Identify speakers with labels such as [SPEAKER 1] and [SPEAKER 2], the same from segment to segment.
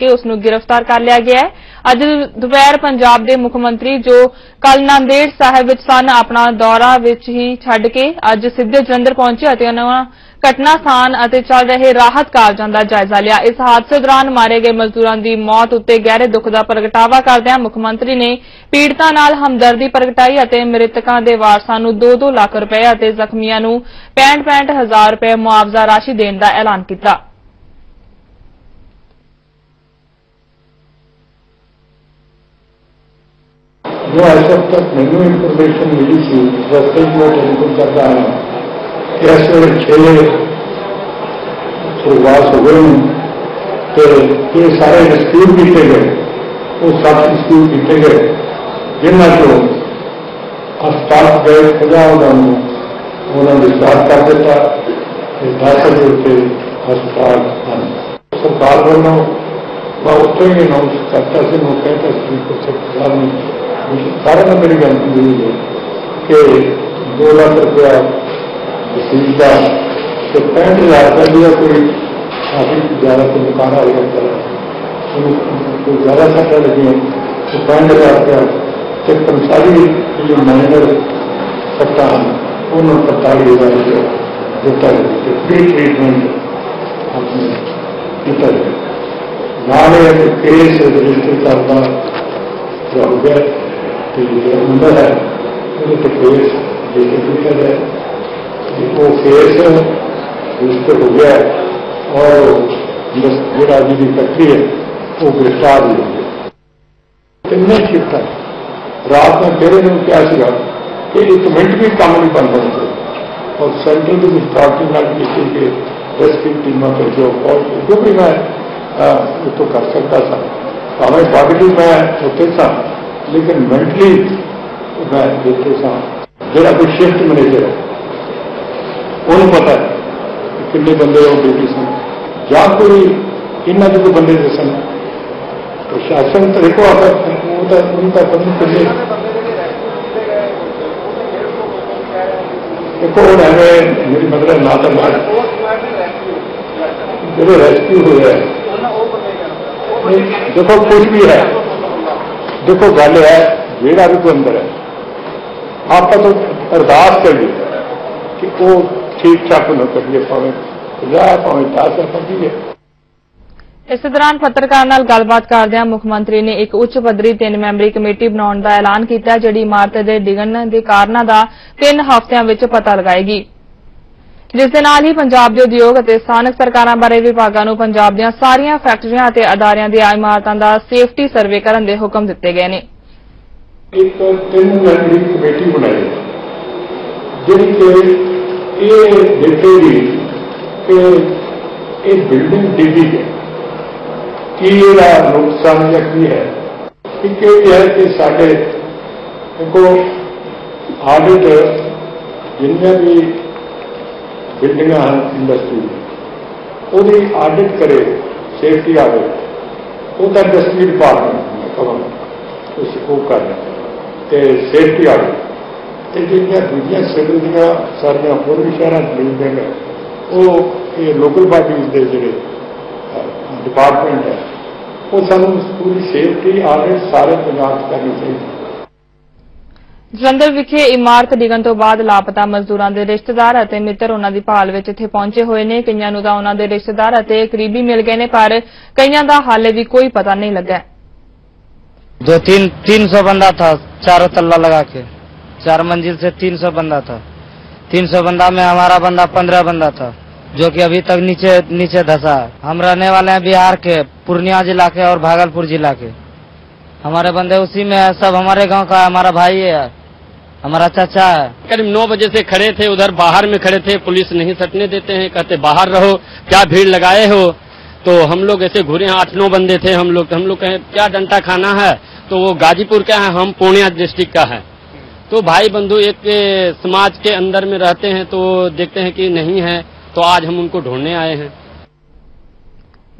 [SPEAKER 1] ਕੇ ਉਸ ਨੂੰ ਗ੍ਰਿਫਤਾਰ ਕਰ ਲਿਆ ਗਿਆ ਹੈ। ਅੱਜ ਦੁਪਹਿਰ ਪੰਜਾਬ ਦੇ ਮੁੱਖ ਮੰਤਰੀ ਜੋ ਕੱਲ ਨਾਂਦੇੜ ਸਾਹਿਬ ਵਿੱਚ ਸਨ, ਆਪਣਾ ਦੌਰਾ ਵਿੱਚ ਹੀ ਛੱਡ ਕੇ ਅੱਜ ਸਿੱਧੇ ਜਲੰਧਰ ਪਹੁੰਚੇ ਅਤੇ ਉਹਨਾਂ ਘਟਨਾ ਸਥਾਨ ਅਤੇ ਚੱਲ ਰਹੇ ਰਾਹਤ ਕਾਰਜਾਂ ਦਾ ਜਾਇਜ਼ਾ ਲਿਆ। ਇਸ ਹਾਦਸੇ ਦੌਰਾਨ ਮਾਰੇ ਗਏ ਮਜ਼ਦੂਰਾਂ ਦੀ ਮੌਤ ਉੱਤੇ ਗਹਿਰੇ ਦੁੱਖ ਦਾ ਪ੍ਰਗਟਾਵਾ ਕਰਦਿਆਂ ਮੁੱਖ ਮੰਤਰੀ ਨੇ ਪੀੜਤਾਂ ਨਾਲ ਹਮਦਰਦੀ ਪ੍ਰਗਟਾਈ ਅਤੇ ਮ੍ਰਿਤਕਾਂ ਦੇ ਵਾਰਸਾਂ ਨੂੰ 2-2 ਲੱਖ ਰੁਪਏ ਅਤੇ ਜ਼ਖਮੀਆਂ ਨੂੰ 65-65 ਹਜ਼ਾਰ ਰੁਪਏ ਮੁਆਵਜ਼ਾ ਰਾਸ਼ੀ ਦੇਣ ਦਾ ਐਲਾਨ ਕੀਤਾ।
[SPEAKER 2] जो आज तक मैनू इन्फॉर्मेशन मिली थी रस्ते में टेलीफोन करता है कि इस वे छे हो गए तो ये सारे डिस्प्यूट किए गए, वो सत्त डिस्प्यूट किए गए। जिन्होंने चो हस्पताल गए, खुदा उन्होंने उन्होंने डिस्चार्ज कर दिता दस के उत्ते हैं सरकार वालों मैं उत्थे ही अनाउंस करता से मैं कहता सी कि सरकार ने सारे कारण मेरी गलती हुई है कि दो लाख रुपया सीधा तो पैंठ हज़ार का लिया कोई काफ़ी ज़्यादा कोई दुकान हो जाता है तो ज़्यादा खर्चा है तो पैंठ हज़ार रुपया तो कर्मचारी जो मैनेजर है उन्होंने सत्ताईस हज़ार रुपया देता है। तो फ्री ट्रीटमेंट अपने पिता है। नाले केस रजिस्टर करना हो गया the number the face ये कंप्यूटर तो तो है। वो फेस है हो गया और जो राजनीति फैक्ट्री है वो गिरफ़्तार भी हो। गया कितने शिफ्ट है रात में तेरे दिन क्या सीखा कि एक मिनट भी काम नहीं बन रहे थे और सेंट्रल जो कुछ प्रार्थी किसी के दस की टीम पर जो और जो भी मैं आ, तो कर सकता था। हमें पॉजिटिव मैं होते था। लेकिन मेंटली मैं देखे सां जेह्ड़ा कोई शिफ्ट मैनेजर ऐ उन्होंने पता है किन्ने बंदे वो ड्यूटी सन या कोई, इन्ना तो जो बंदे से सन प्रशासन तो, तो देखो अगर उनका कम तो करिए देखो हम हमें मेरी मतलब ना तो मार जो रेस्क्यू हो रहा है। देखो, कुछ भी है। ਦੇਖੋ ਗੱਲ ਹੈ ਜਿਹੜਾ ਵੀ ਕੋਈ ਅੰਦਰ ਹੈ। ਆਪਾਂ ਤਾਂ ਅਰਦਾਸ ਕਰੀਏ ਕਿ ਉਹ ਠੀਕ ਠਾਕ ਨਾ ਕਰੀਏ, ਭਾਵੇਂ 50 ਭਾਵੇਂ 10 ਪੱਚੀ
[SPEAKER 1] ਇਸੇ ਦੌਰਾਨ ਪੱਤਰਕਾਰ ਨਾਲ ਗੱਲਬਾਤ ਕਰਦਿਆਂ ਮੁੱਖ ਮੰਤਰੀ ਨੇ ਇੱਕ ਉੱਚ ਪੱਧਰੀ ਤਿੰਨ ਮੈਂਬਰੀ ਕਮੇਟੀ ਬਣਾਉਣ ਦਾ ਐਲਾਨ ਕੀਤਾ, ਜਿਹੜੀ ਇਮਾਰਤ ਦੇ ਡਿੱਗਣ ਦੇ ਕਾਰਨਾਂ ਦਾ ਤਿੰਨ ਹਫ਼ਤਿਆਂ ਵਿੱਚ ਪਤਾ ਲਗਾਏਗੀ। ਜਿਸ ਦੇ ਨਾਲ ਹੀ ਪੰਜਾਬ ਦੇ ਉਦਯੋਗ ਅਤੇ ਸਥਾਨਕ ਸਰਕਾਰਾਂ ਬਾਰੇ ਵਿਭਾਗਾਂ ਨੂੰ ਪੰਜਾਬ ਦੀਆਂ ਸਾਰੀਆਂ ਫੈਕਟਰੀਆਂ ਅਤੇ ਅਦਾਰਿਆਂ ਦੀਆਂ ਇਮਾਰਤਾਂ ਦਾ ਸੇਫਟੀ ਸਰਵੇ ਕਰਨ ਦੇ ਹੁਕਮ ਦਿੱਤੇ ਗਏ ਨੇ।
[SPEAKER 2] ਇੱਕ ਤਿੰਨ ਮੈਂਬਰੀ ਕਮੇਟੀ ਬਣਾਈ। ਜਿਹੜੀ ਕਿ ਇਹ ਦੇਖੇਗੀ ਕਿ ਇਹ ਬਿਲਡਿੰਗ ਡਿੱਗੀ ਹੈ। ਕੀ ਇਹਦਾ ਨੁਕਸਾਨ ਜਾਂ ਕੀ ਹੈ? ਇੱਕ ਇਹ ਹੈ ਕਿ ਸਾਡੇ ਦੇਖੋ, ਆਡਿਟ ਜਿੰਨੀਆਂ ਵੀ ਬਿਲਡਿੰਗਾਂ ਹਨ ਇੰਡਸਟਰੀ ਉਹਦੀ ਆਡਿਟ ਕਰੇ ਸੇਫਟੀ ਆਡਿਟ ਉਹ ਤਾਂ ਇੰਡਸਟਰੀ ਡਿਪਾਰਟਮੈਂਟ ਕਹਾਂ ਉਸ ਉਹ ਕਰ ਤੇ ਸੇਫਟੀ ਆਡਿਟ ਤੇ ਜਿਹੜੀਆਂ ਦੂਜੀਆਂ ਸਿਵਲ ਦੀਆਂ ਸਾਰੀਆਂ ਹੋਰ ਵੀ ਸ਼ਹਿਰਾਂ ਚ ਬਿਲਡਿੰਗ ਹੈ, ਉਹ ਇਹ ਲੋਕਲ ਬਾਡੀਜ਼ ਦੇ ਜਿਹੜੇ ਡਿਪਾਰਟਮੈਂਟ ਹੈ, ਉਹ ਸਾਨੂੰ ਪੂਰੀ ਸੇਫਟੀ ਆਡਿਟ ਸਾਰੇ ਪੰਜਾਬ 'ਚ ਕਰਨੀ ਚਾਹੀਦੀ
[SPEAKER 1] ਜਲੰਧਰ ਵਿਖੇ ਇਮਾਰਤ ਡਿੱਗਣ ਤੋਂ ਬਾਅਦ ਲਾਪਤਾ ਮਜ਼ਦੂਰਾਂ ਦੇ ਰਿਸ਼ਤੇਦਾਰ ਅਤੇ ਮਿੱਤਰ ਉਹਨਾਂ ਦੀ ਭਾਲ ਵਿੱਚ ਇੱਥੇ ਪਹੁੰਚੇ ਹੋਏ ਨੇ ਕਈਆਂ ਨੂੰ ਤਾਂ ਉਹਨਾਂ ਦੇ ਰਿਸ਼ਤੇਦਾਰ ਅਤੇ ਕਰੀਬੀ ਮਿਲ ਗਏ ਨੇ ਪਰ ਕਈਆਂ ਦਾ ਹਾਲੇ ਵੀ ਕੋਈ ਪਤਾ ਨਹੀਂ ਲੱਗਾ
[SPEAKER 3] जो तीन तीन सौ बंदा था चारों तल्ला लगा के चार मंजिल से तीन सौ बंदा था तीन सौ बंदा में हमारा बंदा पंद्रह बंदा था जो कि अभी तक नीचे नीचे धसा है हम रहने वाले हैं बिहार के पूर्णिया जिला के और भागलपुर जिला के हमारे बंदे उसी में है सब हमारे गांव का है, हमारा भाई है हमारा चाचा।
[SPEAKER 4] करीब नौ बजे से खड़े थे, उधर बाहर में खड़े थे, पुलिस नहीं सटने देते हैं, कहते, बाहर रहो, क्या भीड़ लगाए हो? तो हम लोग ऐसे घूरे, आठ नौ बंदे थे हम लोग हम लोग कहें, क्या डंटा खाना है? तो वो गाजीपुर का है, हम पूर्णिया डिस्ट्रिक्ट का है। तो भाई बंधु, एक समाज के अंदर में रहते हैं तो देखते हैं कि नहीं है तो आज हम उनको ढूँढने आए हैं।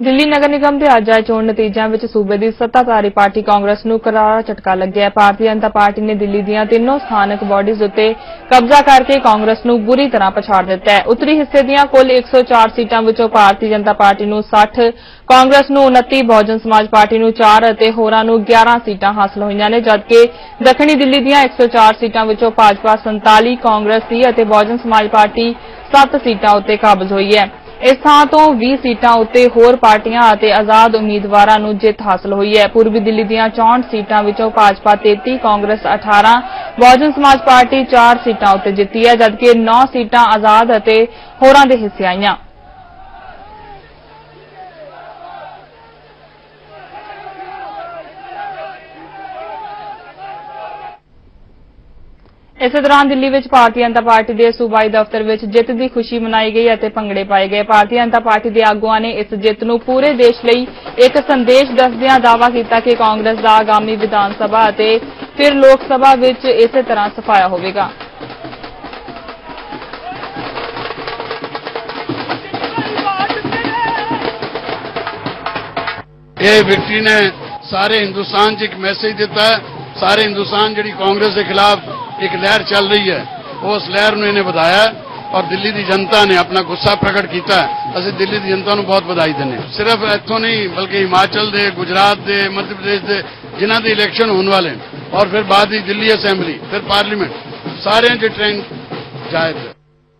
[SPEAKER 1] ਦਿੱਲੀ ਨਗਰ ਨਿਗਮ ਦੇ ਅੱਜ ਆਏ ਚੋਣ ਨਤੀਜਿਆਂ ਵਿੱਚ ਸੂਬੇ ਦੀ ਸੱਤਾਧਾਰੀ ਪਾਰਟੀ ਕਾਂਗਰਸ ਨੂੰ ਕਰਾਰਾ ਝਟਕਾ ਲੱਗਿਆ ਹੈ। ਭਾਰਤੀ ਜਨਤਾ ਪਾਰਟੀ ਨੇ ਦਿੱਲੀ ਦੀਆਂ ਤਿੰਨੋਂ ਸਥਾਨਕ ਬਾਡੀਜ਼ ਉੱਤੇ ਕਬਜ਼ਾ ਕਰਕੇ ਕਾਂਗਰਸ ਨੂੰ ਬੁਰੀ ਤਰ੍ਹਾਂ ਪਛਾੜ ਦਿੱਤਾ ਹੈ। ਉੱਤਰੀ ਹਿੱਸੇ ਦੀਆਂ ਕੁੱਲ 104 ਸੀਟਾਂ ਵਿੱਚੋਂ ਭਾਰਤੀ ਜਨਤਾ ਪਾਰਟੀ ਨੂੰ 60 ਕਾਂਗਰਸ ਨੂੰ 29 ਬਹੁਜਨ ਸਮਾਜ ਪਾਰਟੀ ਨੂੰ 4 ਅਤੇ ਹੋਰਾਂ ਨੂੰ 11 ਸੀਟਾਂ ਹਾਸਲ ਹੋਈਆਂ ਨੇ, ਜਦਕਿ ਦੱਖਣੀ ਦਿੱਲੀ ਦੀਆਂ 104 ਸੀਟਾਂ ਵਿੱਚੋਂ ਭਾਜਪਾ 47 ਕਾਂਗਰਸ ਦੀ ਅਤੇ ਬਹੁਜਨ ਸਮਾਜ ਪਾਰਟੀ 7 ਸੀਟਾਂ ਉੱਤੇ ਕਾਬਜ਼ ਹੋਈ ਹੈ। ਇਸ ਥਾਂ ਤੋਂ 20 ਸੀਟਾਂ ਉੱਤੇ ਹੋਰ ਪਾਰਟੀਆਂ ਅਤੇ ਆਜ਼ਾਦ ਉਮੀਦਵਾਰਾਂ ਨੂੰ ਜਿੱਤ ਹਾਸਲ ਹੋਈ ਹੈ। ਪੂਰਬੀ ਦਿੱਲੀ ਦੀਆਂ 64 ਸੀਟਾਂ ਵਿੱਚੋਂ ਭਾਜਪਾ 33 ਕਾਂਗਰਸ 18 ਬਹੁਜਨ ਸਮਾਜ ਪਾਰਟੀ 4 ਸੀਟਾਂ ਉੱਤੇ ਜਿੱਤੀ ਹੈ, ਜਦਕਿ 9 ਸੀਟਾਂ ਆਜ਼ਾਦ ਅਤੇ ਹੋਰਾਂ ਦੇ ਹਿੱਸੇ ਆਈਆਂ। ਇਸੇ ਦੌਰਾਨ ਦਿੱਲੀ ਵਿੱਚ ਭਾਰਤੀ ਜਨਤਾ ਪਾਰਟੀ ਦੇ ਸੂਬਾਈ ਦਫ਼ਤਰ ਵਿੱਚ ਜਿੱਤ ਦੀ ਖੁਸ਼ੀ ਮਨਾਈ ਗਈ ਅਤੇ ਭੰਗੜੇ ਪਾਏ ਗਏ। ਭਾਰਤੀ ਜਨਤਾ ਪਾਰਟੀ ਦੇ ਆਗੂਆਂ ਨੇ ਇਸ ਜਿੱਤ ਨੂੰ ਪੂਰੇ ਦੇਸ਼ ਲਈ ਇੱਕ ਸੰਦੇਸ਼ ਦੱਸਦਿਆਂ ਦਾਅਵਾ ਕੀਤਾ ਕਿ ਕਾਂਗਰਸ ਦਾ ਆਗਾਮੀ ਵਿਧਾਨ ਸਭਾ ਅਤੇ ਫਿਰ ਲੋਕ ਸਭਾ ਵਿੱਚ ਇਸੇ ਤਰ੍ਹਾਂ ਸਫਾਇਆ ਹੋਵੇਗਾ।
[SPEAKER 5] ਇਹ ਵਿਕਟਰੀ ਨੇ ਸਾਰੇ ਹਿੰਦੁਸਤਾਨ 'ਚ ਇੱਕ ਮੈਸੇਜ ਦਿੱਤਾ ਹੈ। ਸਾਰੇ ਹਿੰਦੁਸਤਾਨ ਜਿਹੜੀ ਕਾਂਗਰਸ ਦੇ ਖਿਲਾਫ एक लहर चल रही है। उस लहर ने इन्हें बताया और दिल्ली की जनता ने अपना गुस्सा प्रकट किया। असं दिल्ली की जनता बहुत बधाई देने सिर्फ़ इतों नहीं, बल्कि हिमाचल के गुजरात के मध्य प्रदेश के जिन्हें इलेक्शन होने वाले और फिर बाद दिल्ली असेंबली, फिर पार्लीमेंट सारे जो ट्रेन जाए थे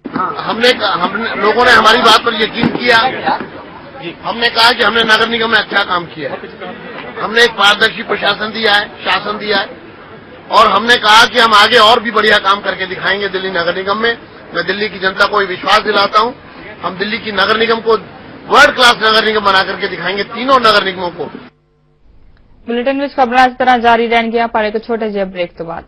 [SPEAKER 5] हाँ,
[SPEAKER 6] हमने हमने लोगों ने हमारी बात पर यकीन किया। हमने कहा कि हमने नगर निगम में अच्छा काम किया हमने एक पारदर्शी प्रशासन दिया है, शासन दिया है। और हमने कहा कि हम आगे और भी बढ़िया काम करके दिखाएँगे दिल्ली नगर निगम में। मैं दिल्ली की जनता को विश्वास दिलाता हूँ। हम दिल्ली की नगर निगम को वर्ल्ड क्लास नगर निगम बना करके दिखाएँगे, तीनों नगर निगमों को।
[SPEAKER 1] बुलेटिन में खबर इस तरह जारी रहने पारे को छोटे जे ब्रेक के बाद।